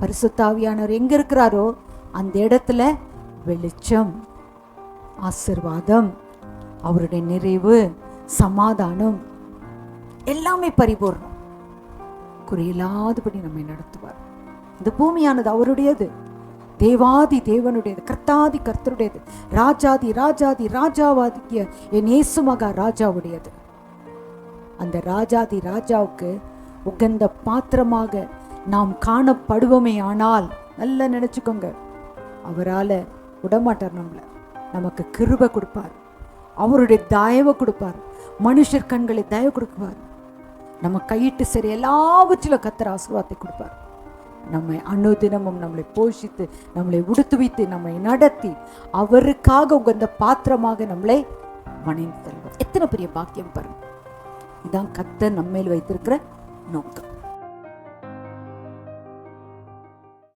பரிசுத்தாவியானவர் எங்க இருக்கிறாரோ அந்த இடத்துல வெளிச்சம் ஆசிர்வாதம் அவருடைய நிறைவு சமாதானம் எல்லாமே பரிபூர்ணம். குறையில்லாதபடி நம்மை நடத்துவார். இந்த பூமியானது அவருடையது. தேவாதி தேவனுடையது கர்த்தாதி கர்த்தருடையது ராஜாதி ராஜாதி ராஜாவாதிய என் இயேசு மகா ராஜாவுடையது. அந்த ராஜாதி ராஜாவுக்கு உகந்த பாத்திரமாக நாம் காணப்படுவோமே ஆனால் நல்லா நினச்சிக்கோங்க. அவரால் விடமாட்டார் நம்மளை. நமக்கு கிருபை கொடுப்பார். அவருடைய தயவை கொடுப்பார். மனுஷர் கண்களை தயவு கொடுப்பார். நம்ம கையிட்டு சரி எல்லாவற்றிலும் கத்தர் ஆசீர்வாதத்தை கொடுப்பார். நம்மை அனுதினமும் நம்மளை போஷித்து நம்மளை உடுத்துவித்து நம்மை நடத்தி அவருக்காக உகந்த பாத்திரமாக நம்மளை மனைந்து தருவார் எத்தனை பெரிய பாக்கியம் பாருங்க. இதான் கத்தர் நம்மேல் வைத்திருக்கிற நோக்கம்.